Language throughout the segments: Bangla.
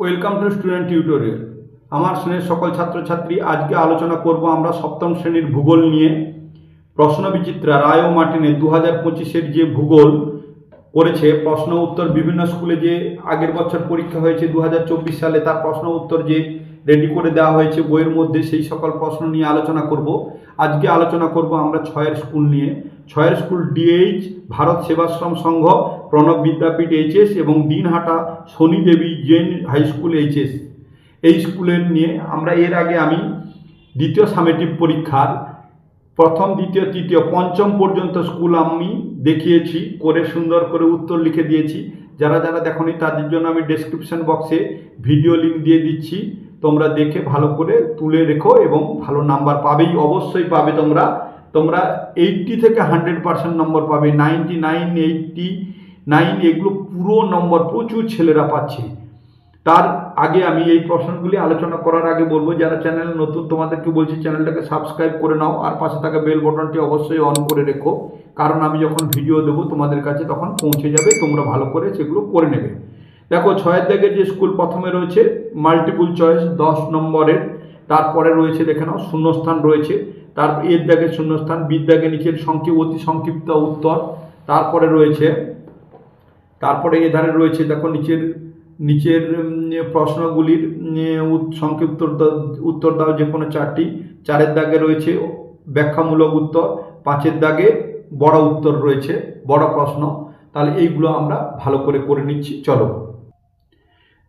Welcome to student tutorial. আমার শ্রেণির সকল ছাত্রছাত্রী, আজকে আলোচনা করব আমরা সপ্তম শ্রেণির ভূগোল নিয়ে। প্রশ্ন বিচিত্রা রায় ও মার্টিনে দু হাজার পঁচিশের যে ভূগোল করেছে, প্রশ্ন উত্তর বিভিন্ন স্কুলে যে আগের বছর পরীক্ষা হয়েছে দু হাজার চব্বিশ সালে, তার প্রশ্ন উত্তর যে রেডি করে দেওয়া হয়েছে বইয়ের মধ্যে, সেই সকল প্রশ্ন নিয়ে আলোচনা করব। আজকে আলোচনা করব আমরা ছয়ের স্কুল নিয়ে। ছয়ের school DH Bharat Sevashram Sangha, Pranab Vidyapith HS এবং Dinhata Shani Devi Jain high school HS এই স্কুলের নিয়ে আমরা এর আগে আমি দ্বিতীয় সামেটিভ পরীক্ষার প্রথম, দ্বিতীয়, তৃতীয়, পঞ্চম পর্যন্ত স্কুল আমি দেখিয়েছি, করে সুন্দর করে উত্তর লিখে দিয়েছি। যারা যারা দেখনি তাদের জন্য আমি ডেসক্রিপশন বক্সে ভিডিও লিঙ্ক দিয়ে দিচ্ছি। তোমরা দেখে ভালো করে তুলে রেখো এবং ভালো নাম্বার পাবেই, অবশ্যই পাবে তোমরা। তোমরা এইটটি থেকে হান্ড্রেড পার্সেন্ট নম্বর পাবে নাইনটি নাইন এইটটি নাইন এগুলো পুরো নম্বর প্রচুর ছেলেরা পাচ্ছে। তার আগে আমি এই প্রশ্নগুলি আলোচনা করার আগে বলব, যারা চ্যানেল নতুন, তোমাদেরকে বলছি চ্যানেলটাকে সাবস্ক্রাইব করে নাও, আর পাশে থাকা বেল বটনটি অবশ্যই অন করে রেখো। কারণ আমি যখন ভিডিও দেবো তোমাদের কাছে তখন পৌঁছে যাবে, তোমরা ভালো করে সেগুলো করে নেবে। দেখো ছয়ের দাগে যে স্কুল প্রথমে রয়েছে মাল্টিপুল চয়েস দশ নম্বরের। তারপরে রয়েছে দেখে নাও, শূন্যস্থান রয়েছে। তার এর দাগে শূন্যস্থান বিদ্যাগে নিচের সংক্ষিপ্ত অতি সংক্ষিপ্ত উত্তর। তারপরে রয়েছে, তারপরে এধারে রয়েছে দেখো নিচের নিচের প্রশ্নগুলির সংক্ষিপ্ত উত্তর দাও যে কোনো চারটি। চারের দাগে রয়েছে ব্যাখ্যামূলক উত্তর, পাঁচের দাগে বড় উত্তর রয়েছে, বড় প্রশ্ন। তাহলে এইগুলো আমরা ভালো করে করে নিচ্ছি। চলো।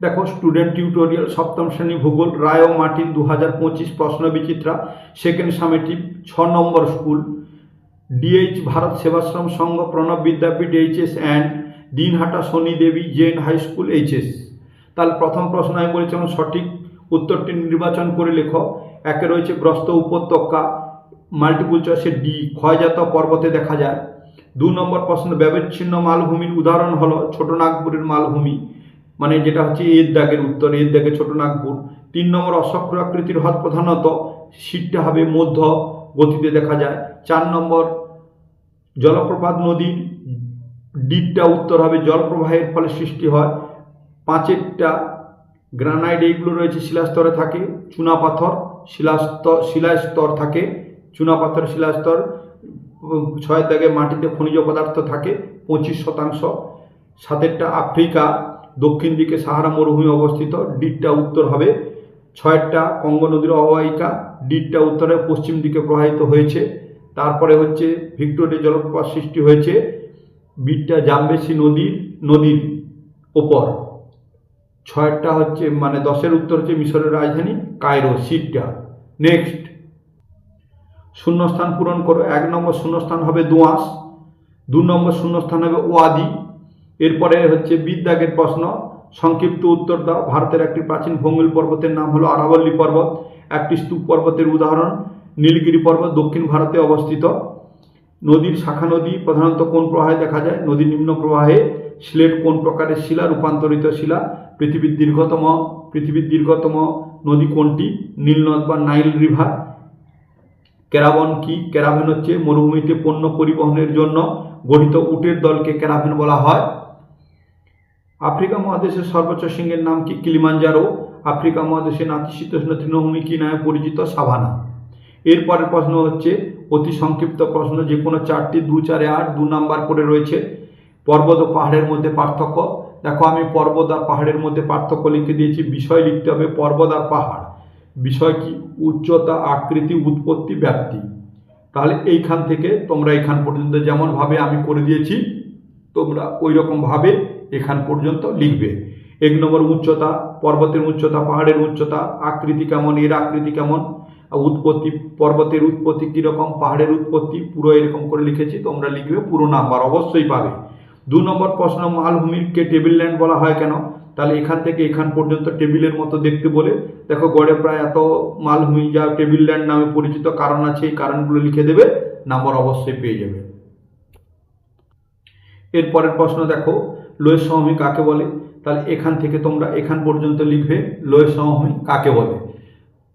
দেখো স্টুডেন্ট টিউটোরিয়াল সপ্তম শ্রেণি ভূগোল, রায় ও মার্টিন দু হাজার পঁচিশ, প্রশ্ন বিচিত্রা সেকেন্ড সামেটিভ ছ number school DH Bharat Sevashram Sangha, Pranab Vidyapith HS and Dinhata Shani Devi, Jain high school HS তাহলে প্রথম প্রশ্ন আমি বলেছিলাম সঠিক উত্তরটি নির্বাচন করে লেখো। একে রয়েছে গ্রস্ত উপত্যকা মাল্টিপুল চয়েসে ডি ক্ষয়জাত পর্বতে দেখা যায়। দু নম্বর প্রশ্ন, ব্যবচ্ছিন্ন মালভূমির উদাহরণ হলো ছোটনাগপুরের মালভূমি। মানে যেটা হচ্ছে এর দাগের উত্তর এর দাগে ছোটনাগপুর তিন নম্বর অসক্র আকৃতির হ্রদ প্রধানত শীতটা হবে মধ্য গতিতে দেখা যায়। চার নম্বর জলপ্রপাত নদীর ডিপটা উত্তর হবে জলপ্রবাহের ফলে সৃষ্টি হয়। পাঁচেরটা গ্রানাইট এইগুলো রয়েছে, শিলাস্তরে থাকে চুনাপাথর শিলাস্তর শিলাস্তর থাকে চুনাপাথর শিলাস্তর ছয়ের দাগে মাটিতে খনিজ পদার্থ থাকে, পঁচিশ শতাংশ। সাতেরটা আফ্রিকা দক্ষিণ দিকে সাহারা মরুভূমি অবস্থিত ডিটটা উত্তর হবে। ছয়টা কঙ্গ নদীর অববাহিকা ডিটটা উত্তরে পশ্চিম দিকে প্রবাহিত হয়েছে। তারপরে হচ্ছে ভিক্টোরিয়া জলপ্রপাত সৃষ্টি হয়েছে। বিটটা জামবেসি নদীর নদীর ওপর। ছয়টা হচ্ছে মানে দশের উত্তর হচ্ছে মিশরের রাজধানী কায়রো, সিটটা। নেক্সট। শূন্যস্থান পূরণ করো। এক নম্বর শূন্যস্থান হবে দোঁয়াশ দু নম্বর শূন্যস্থান হবে ওয়াদি। এরপরে হচ্ছে বিদ্যাগের প্রশ্ন, সংক্ষিপ্ত উত্তর দাও। ভারতের একটি প্রাচীন ভঙ্গিল পর্বতের নাম হলো আরাবল্লী পর্বত, একটি স্তূপ পর্বতের উদাহরণ নীলগিরি পর্বত দক্ষিণ ভারতে অবস্থিত। নদীর শাখা নদী, প্রধানত কোন প্রবাহে দেখা যায়? নদীর নিম্ন প্রবাহে সিলেট কোন প্রকারের শিলা? রূপান্তরিত শিলা, পৃথিবীর দীর্ঘতম পৃথিবীর দীর্ঘতম নদী কোনটি? নীলনদ বা নাইল রিভার। ক্যারাবন কি? ক্যারাভেন হচ্ছে মরুভূমিতে পণ্য পরিবহনের জন্য গঠিত উটের দলকে ক্যারাভেন বলা হয়। আফ্রিকা মহাদেশের সর্বোচ্চ সিংহের নাম কি কিলিমাঞ্জারো? আফ্রিকা মহাদেশের নাতিশীতোষ্ণ তৃণভূমি কি নামে পরিচিত? সাভানা। এরপরের প্রশ্ন হচ্ছে, অতি সংক্ষিপ্ত প্রশ্ন, যে কোনো চারটি দু চারে আট, দু নাম্বার করে রয়েছে। পর্বত ও পাহাড়ের মধ্যে পার্থক্য। দেখো, আমি পর্বত আর পাহাড়ের মধ্যে পার্থক্য লিখে দিয়েছি। বিষয় লিখতে হবে পর্বত আর পাহাড়। বিষয় কি? উচ্চতা, আকৃতি, উৎপত্তি, ব্যাপ্তি। তাহলে এইখান থেকে তোমরা এখান পর্যন্ত যেমনভাবে আমি করে দিয়েছি, তোমরা ওই রকমভাবে এখান পর্যন্ত লিখবে। এক নম্বর উচ্চতা, পর্বতের উচ্চতা, পাহাড়ের উচ্চতা, আকৃতি কেমন, এর আকৃতি কেমন, উৎপত্তি, পর্বতের উৎপত্তি কীরকম, পাহাড়ের উৎপত্তি, পুরো এরকম করে লিখেছি, তোমরা লিখবে পুরো নাম্বার, অবশ্যই পাবে। দু নম্বর প্রশ্ন মালভূমিকে টেবিল ল্যান্ড বলা হয় কেন? তাহলে এখান থেকে এখান পর্যন্ত টেবিলের মতো দেখতে বলে, দেখো গড়ে প্রায় এত মালভূমি যা টেবিল ল্যান্ড নামে পরিচিত কারণ আছে, এই কারণগুলো লিখে দেবে, নাম্বার অবশ্যই পেয়ে যাবে। এরপরের প্রশ্ন দেখো লোয়ের সমভূমি কাকে বলে? তাহলে এখান থেকে তোমরা এখান পর্যন্ত লিখবে লোয়ের সমভূমি কাকে বলে।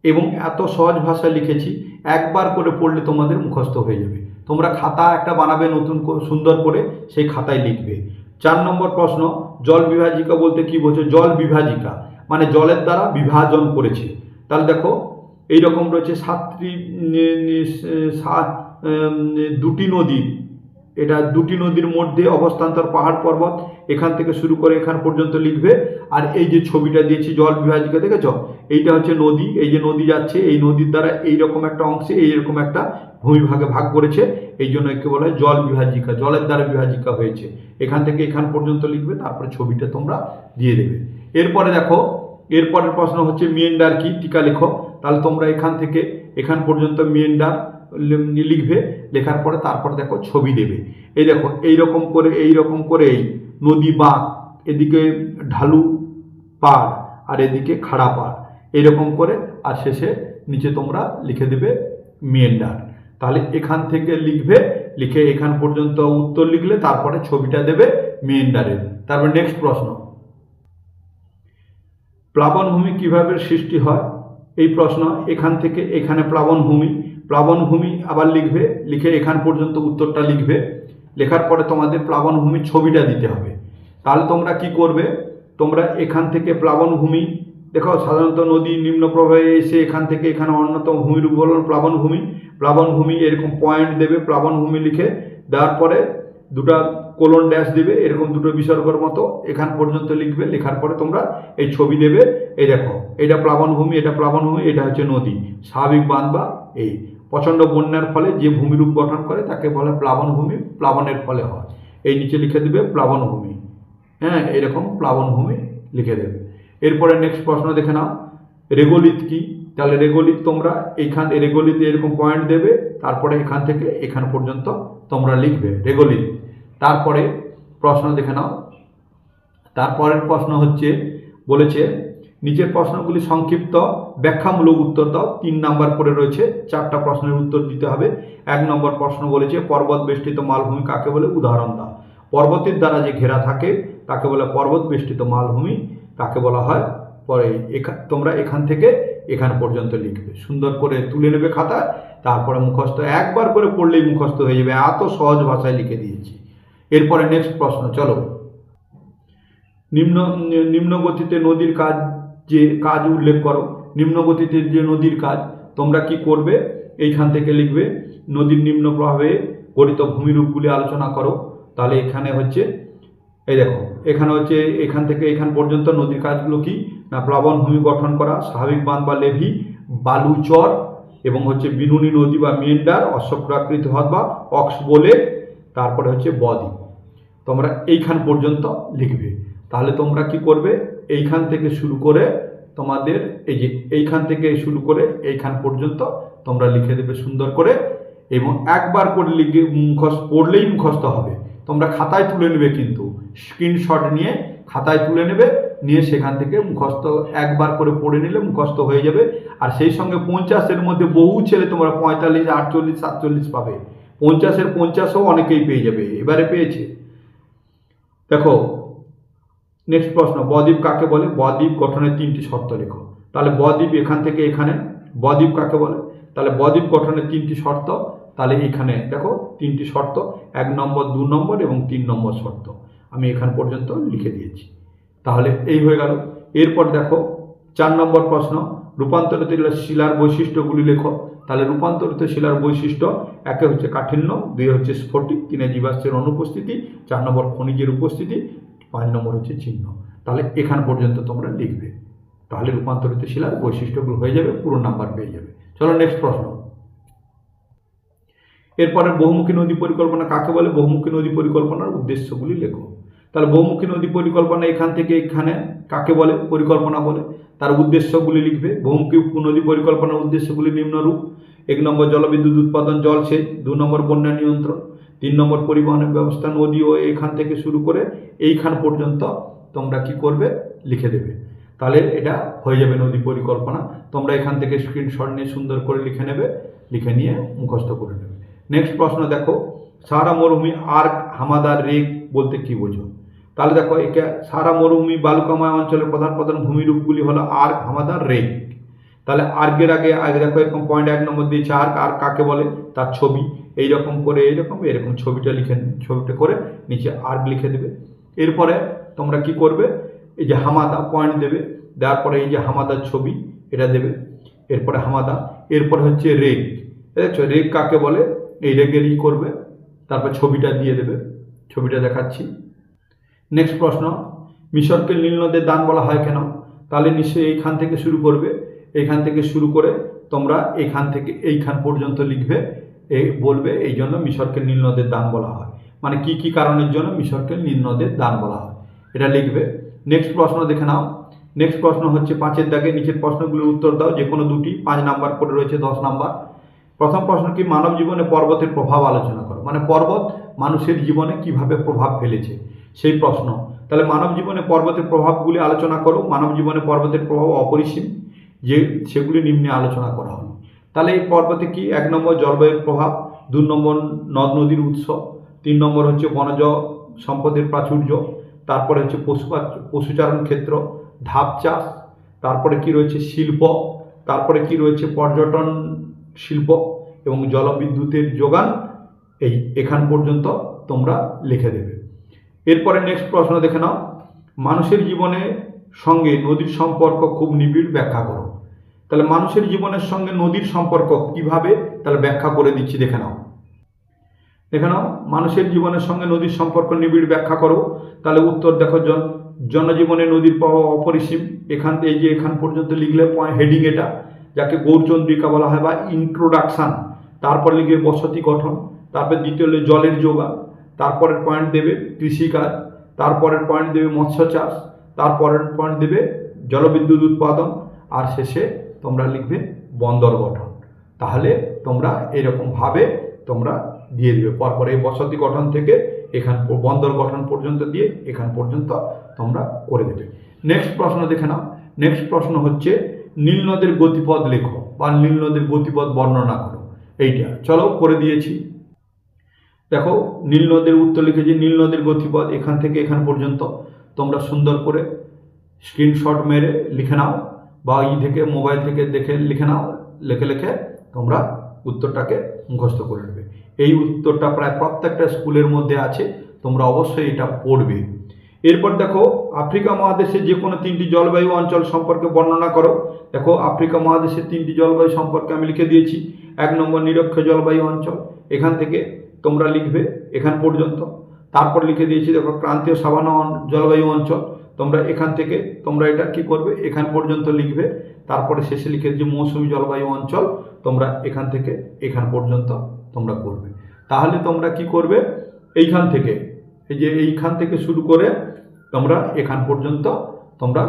এবং এত সহজ ভাষায় লিখেছি, একবার করে পড়লে তোমাদের মুখস্থ হয়ে যাবে। তোমরা খাতা একটা বানাবে নতুন সুন্দর করে, সেই খাতায় লিখবে। চার নম্বর প্রশ্ন, জল বিভাজিকা বলতে কি বোঝো? জল বিভাজিকা মানে জলের দ্বারা বিভাজন করেছে। তাহলে দেখো এই রকম রয়েছে সাতটি দুটি নদী এটা দুটি নদীর মধ্যে অবস্থান্তর পাহাড় পর্বত, এখান থেকে শুরু করে এখান পর্যন্ত লিখবে। আর এই যে ছবিটা দিয়েছি, জল বিভাজিকা, দেখেছ? এইটা হচ্ছে নদী, এই যে নদী যাচ্ছে, এই নদীর দ্বারা এইরকম একটা অংশে এইরকম একটা ভূমিভাগে ভাগ করেছে। এই জন্য একে বলা হয় জল বিভাজিকা, জলের দ্বারা বিভাজিকা হয়েছে। এখান থেকে এখান পর্যন্ত লিখবে, তারপরে ছবিটা তোমরা দিয়ে দেবে। এরপরে দেখো, এরপরের প্রশ্ন হচ্ছে মিয়েন্ডার কি? টিকা লেখো। তাহলে তোমরা এখান থেকে, এখান পর্যন্ত মিয়েন্ডার লিখবে, লেখার পরে তারপরে দেখো ছবি দেবে। এই দেখো এই রকম করে এই রকম করে এই নদী বাঁক এদিকে ঢালু পাড় আর এদিকে খাড়া পাড়। এইরকম করে আর শেষে নিচে তোমরা লিখে দেবে মিয়েন্ডার। তাহলে এখান থেকে লিখবে, লিখে এখান পর্যন্ত উত্তর লিখলে তারপরে ছবিটা দেবে মিয়েন্ডারের। তারপর নেক্সট প্রশ্ন। প্লাবনভূমি কীভাবে সৃষ্টি হয়? এই প্রশ্ন, এখান থেকে এখানে প্লাবনভূমি প্লাবনভূমি আবার লিখবে, লিখে এখান পর্যন্ত উত্তরটা লিখবে। লেখার পরে তোমাদের প্লাবনভূমির ছবিটা দিতে হবে। তাহলে তোমরা কি করবে? তোমরা এখান থেকে প্লাবনভূমি, দেখো সাধারণত নদী নিম্ন প্রবাহে এসে এখান থেকে এখানে অন্যতম ভূমিরূপ হল প্লাবনভূমি। প্লাবনভূমি এরকম পয়েন্ট দেবে, প্লাবনভূমি লিখে দেওয়ার পরে দুটা কোলন ড্যাশ দেবে, এরকম দুটো বিসর্গর মতো এখান পর্যন্ত লিখবে। লেখার পরে তোমরা এই ছবি দেবে, এই দেখো, এটা প্লাবনভূমি এটা প্লাবনভূমি, এটা হচ্ছে নদী। স্বাভাবিক বাঁধ বা এই। প্রচণ্ড বন্যার ফলে যে ভূমিরূপ গঠন করে তাকে বলে প্লাবনভূমি প্লাবনের ফলে হয়। এই নিচে লিখে দেবে প্লাবনভূমি হ্যাঁ এরকম প্লাবনভূমি লিখে দেবে। এরপরে নেক্সট প্রশ্ন দেখে নাও। রেগোলিত কি? তাহলে রেগোলিত তোমরা এইখান, রেগোলিতে এরকম পয়েন্ট দেবে, তারপরে এখান থেকে এখান পর্যন্ত তোমরা লিখবে রেগোলিত। তারপরে প্রশ্ন দেখে নাও। তারপরের প্রশ্ন হচ্ছে, বলেছে নিচের প্রশ্নগুলি সংক্ষিপ্ত, ব্যাখ্যামূলক উত্তর দাও। তিন নাম্বার পরে রয়েছে, চারটা প্রশ্নের উত্তর দিতে হবে। এক নম্বর প্রশ্ন বলেছে, পর্বত বেষ্টিত মালভূমি কাকে বলে? উদাহরণ দাও। পর্বতের দ্বারা যে ঘেরা থাকে, তাকে বলে পর্বত বেষ্টিত মালভূমি। তাকে বলা হয়, পরে এখা- তোমরা এখান থেকে এখান পর্যন্ত লিখবে। সুন্দর করে তুলে নেবে খাতা, তারপরে মুখস্থ। একবার করে পড়লেই মুখস্থ হয়ে যাবে। এত সহজ ভাষায় লিখে দিয়েছি। এরপরে নেক্সট প্রশ্ন, চলো। নিম্ন নিম্ন গতিতে নদীর কাজ যে কাজ উল্লেখ করো নিম্ন গতিতে যে নদীর কাজ, তোমরা কি করবে? এইখান থেকে লিখবে, নদীর নিম্ন প্রভাবে গঠিত ভূমিরূপগুলি আলোচনা করো। তাহলে এখানে হচ্ছে, এই দেখো, এখানে হচ্ছে, এখান থেকে এখান পর্যন্ত নদীর কাজগুলো কি? না, প্লাবন ভূমি গঠন করা, স্বাভাবিক বাঁধ বা লেভি, বালুচর, এবং হচ্ছে বিনুনি নদী বা মিয়েন্ডার অশ্বপ্রাকৃত হ্রদ বা অক্স বলে, তারপরে হচ্ছে বদ্বীপ। তোমরা এইখান পর্যন্ত লিখবে। তাহলে তোমরা কি করবে? এইখান থেকে শুরু করে তোমাদের এই যে এইখান থেকে শুরু করে এইখান পর্যন্ত তোমরা লিখে দেবে সুন্দর করে এবং একবার করে লিখে মুখস্থ, পড়লেই মুখস্থ হবে। তোমরা খাতায় তুলে নেবে কিন্তু। স্ক্রিনশট নিয়ে খাতায় তুলে নেবে, নিয়ে সেখান থেকে মুখস্থ একবার করে পড়ে নিলে মুখস্থ হয়ে যাবে। আর সেই সঙ্গে পঞ্চাশের মধ্যে বহু ছেলে তোমরা পঁয়তাল্লিশ, আটচল্লিশ, সাতচল্লিশ পাবে। পঞ্চাশের পঞ্চাশও অনেকেই পেয়ে যাবে, এবারে পেয়েছে। দেখো নেক্সট প্রশ্ন, বদ্বীপ কাকে বলে? বদ্বীপ গঠনের তিনটি শর্ত লেখো। তাহলে বদ্বীপ এখান থেকে এখানে, বদ্বীপ কাকে বলে? তাহলে বদ্বীপ গঠনের তিনটি শর্ত, তাহলে এখানে দেখো তিনটি শর্ত, এক নম্বর, দু নম্বর এবং তিন নম্বর শর্ত। আমি এখান পর্যন্ত লিখে দিয়েছি। তাহলে এই হয়ে গেল। এরপর দেখো, চার নম্বর প্রশ্ন, রূপান্তরিত শিলার বৈশিষ্ট্যগুলি লেখো। তাহলে রূপান্তরিত শিলার বৈশিষ্ট্য, একে হচ্ছে কাঠিন্য, দুই হচ্ছে স্ফটিক, তিনে জীবাশ্মের অনুপস্থিতি, চার নম্বর খনিজের উপস্থিতি পাঁচ নম্বর হচ্ছে চিহ্ন। তাহলে এখান পর্যন্ত তোমরা লিখবে। তাহলে রূপান্তরিত শিলার বৈশিষ্ট্যগুলো হয়ে যাবে, পুরো নাম্বার পেয়ে যাবে। চলো নেক্সট প্রশ্ন। এরপরে বহুমুখী নদী পরিকল্পনা কাকে বলে? বহুমুখী নদী পরিকল্পনার উদ্দেশ্যগুলি লেখো। তাহলে বহুমুখী নদী পরিকল্পনা এখান থেকে এখানে কাকে বলে? পরিকল্পনা বলে। তার উদ্দেশ্যগুলি লিখবে। বহুমুখী নদী পরিকল্পনার উদ্দেশ্যগুলি নিম্নরূপ। এক নম্বর জলবিদ্যুৎ উৎপাদন জলসেচ দু নম্বর বন্যা নিয়ন্ত্রণ। তিন নম্বর পরিবহনের ব্যবস্থা নদীও এখান থেকে শুরু করে এইখান পর্যন্ত তোমরা কি করবে? লিখে দেবে। তাহলে এটা হয়ে যাবে নদী পরিকল্পনা। তোমরা এখান থেকে স্ক্রিনশট নিয়ে সুন্দর করে লিখে নেবে, লিখে নিয়ে মুখস্থ করে নেবে। নেক্সট প্রশ্ন দেখো সারা মরুভূমি আর্ক হামাদার রেক বলতে কি বোঝো? তাহলে দেখো, একে সারা মরুভূমি বালুকাময় অঞ্চলের প্রধান প্রধান ভূমিরূপগুলি হলো আর্ক হামাদার রেক। তাহলে আর্কের আগে আগে দেখো এরকম পয়েন্ট এক নম্বর দিয়েছে আর্ক আর কাকে বলে? তার ছবি। এই রকম করে, এইরকম, এরকম ছবিটা লিখে ছবিটা করে নিচে আর্ক লিখে দেবে। এরপরে তোমরা কি করবে? এই যে হামাদা পয়েন্ট দেবে, দেওয়ার পরে এই যে হামাদার ছবি, এটা দেবে। এরপরে হামাদা, এরপরে হচ্ছে রেগ দেখছ রেগ কাকে বলে? এই রেগেরই করবে, তারপর ছবিটা দিয়ে দেবে। ছবিটা দেখাচ্ছি। নেক্সট প্রশ্ন, মিশরকে নীল নদের দান বলা হয় কেন? তাহলে নিশ্চয়ই এইখান থেকে শুরু করবে। এইখান থেকে শুরু করে তোমরা এখান থেকে এইখান পর্যন্ত লিখবে এই বলবে, এই জন্য মিশরকে নীল নদের দান বলা হয়। মানে কি কি কারণের জন্য মিশরকে নীল নদের দান বলা হয়? এটা লিখবে। নেক্সট প্রশ্ন দেখে নাও। নেক্সট প্রশ্ন হচ্ছে, পাঁচের দাগে নিচের প্রশ্নগুলোর উত্তর দাও, যে কোনো দুটি, পাঁচ নাম্বার করে রয়েছে, দশ নাম্বার। প্রথম প্রশ্ন কি, মানব জীবনে পর্বতের প্রভাব আলোচনা করো? মানে পর্বত মানুষের জীবনে কীভাবে প্রভাব ফেলেছে? সেই প্রশ্ন। তাহলে মানব জীবনে পর্বতের প্রভাবগুলি আলোচনা করো। মানব জীবনে পর্বতের প্রভাব অপরিসীম। যে সেগুলি নিম্নে আলোচনা করা হলো। তাহলে এই পর্বতে কি এক নম্বর জলবায়ুর প্রভাব, দু নম্বর নদ নদীর উৎস, তিন নম্বর হচ্ছে বনজ সম্পদের প্রাচুর্য, তারপরে হচ্ছে পশু পশুচারণ ক্ষেত্র, ধাপ চাষ, তারপরে কি রয়েছে শিল্প, তারপরে কি রয়েছে পর্যটন শিল্প এবং জলবিদ্যুতের যোগান, এই এখান পর্যন্ত তোমরা লিখে দেবে। এরপরে নেক্সট প্রশ্ন দেখে নাও। মানুষের জীবনে সঙ্গে নদীর সম্পর্ক খুব নিবিড় ব্যাখ্যা করো। তাহলে মানুষের জীবনের সঙ্গে নদীর সম্পর্ক কীভাবে? তাহলে ব্যাখ্যা করে দিচ্ছি, দেখে নাও। দেখে নাও, মানুষের জীবনের সঙ্গে নদীর সম্পর্ক নিবিড় ব্যাখ্যা করো। তাহলে উত্তর দেখো, জন, জনজীবনে নদীর প্রভাব অপরিসীম। এখান, এই যে এখান পর্যন্ত লিখলে পয়েন্ট হেডিং এটা, যাকে গৌরচন্দ্রিকা বলা হয় বা ইন্ট্রোডাকশান তারপর লিখবে বসতি গঠন, তারপর দ্বিতীয় হলো জলের যোগা তারপরের পয়েন্ট দেবে কৃষিকাজ, তারপরের পয়েন্ট দেবে মৎস্য চাষ তারপরের পয়েন্ট দেবে জলবিদ্যুৎ উৎপাদন, আর শেষে তোমরা লিখবে বন্দর গঠন। তাহলে তোমরা এরকমভাবে তোমরা দিয়ে দেবে। পরপর এই বসতি গঠন থেকে এখান বন্দর গঠন পর্যন্ত দিয়ে এখান পর্যন্ত তোমরা করে দেবে। নেক্সট প্রশ্ন দেখে নাও। নেক্সট প্রশ্ন হচ্ছে, নীল নদের গতিপথ লেখো বা নীল নদের গতিপথ বর্ণনা করো। এইটা। চলো করে দিয়েছি। দেখো, নীল নদের উত্তর লিখেছি নীল নদের গতিপথ এখান থেকে এখান পর্যন্ত। তোমরা সুন্দর করে স্ক্রিনশট মেরে লিখে নাও বা ই থেকে মোবাইল থেকে দেখে লিখে নাও, লিখে লিখে তোমরা উত্তরটাকে মুখস্থ করে নেবে। এই উত্তরটা প্রায় প্রত্যেকটা স্কুলের মধ্যে আছে, তোমরা অবশ্যই এটা পড়বে। এরপর দেখো, আফ্রিকা মহাদেশের যে কোনো তিনটি জলবায়ু অঞ্চল সম্পর্কে বর্ণনা করো। দেখো, আফ্রিকা মহাদেশের তিনটি জলবায়ু সম্পর্কে আমি লিখে দিয়েছি। এক নম্বর নিরক্ষ জলবায়ু অঞ্চল, এখান থেকে তোমরা লিখবে, এখান পর্যন্ত। তারপর লিখে দিয়েছি, দেখো, ক্রান্তীয় সাবানা জলবায়ু অঞ্চল। তোমরা এখান থেকে, তোমরা এটা কি করবে? এখান পর্যন্ত লিখবে। তারপরে শেষে লিখে যে মৌসুমী জলবায়ু অঞ্চল। তোমরা এখান থেকে, এখান পর্যন্ত তোমরা করবে। তাহলে তোমরা কি করবে? এইখান থেকে, এই যে এইখান থেকে শুরু করে তোমরা এখান পর্যন্ত তোমরা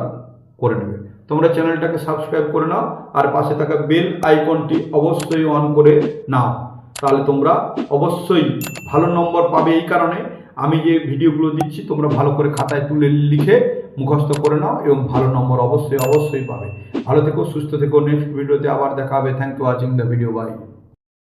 করে নেবে। তোমরা চ্যানেলটাকে সাবস্ক্রাইব করে নাও আর পাশে থাকা বেল আইকনটি অবশ্যই অন করে নাও। তাহলে তোমরা অবশ্যই ভালো নম্বর পাবে এই কারণে। আমি যে ভিডিওগুলো দিচ্ছি, তোমরা ভালো করে খাতায় তুলে লিখে মুখস্থ করে নাও এবং ভালো নম্বর অবশ্যই অবশ্যই পাবে। ভালো থেকো, সুস্থ থেকো নেক্সট ভিডিওতে আবার দেখাবে thank you watching the video bye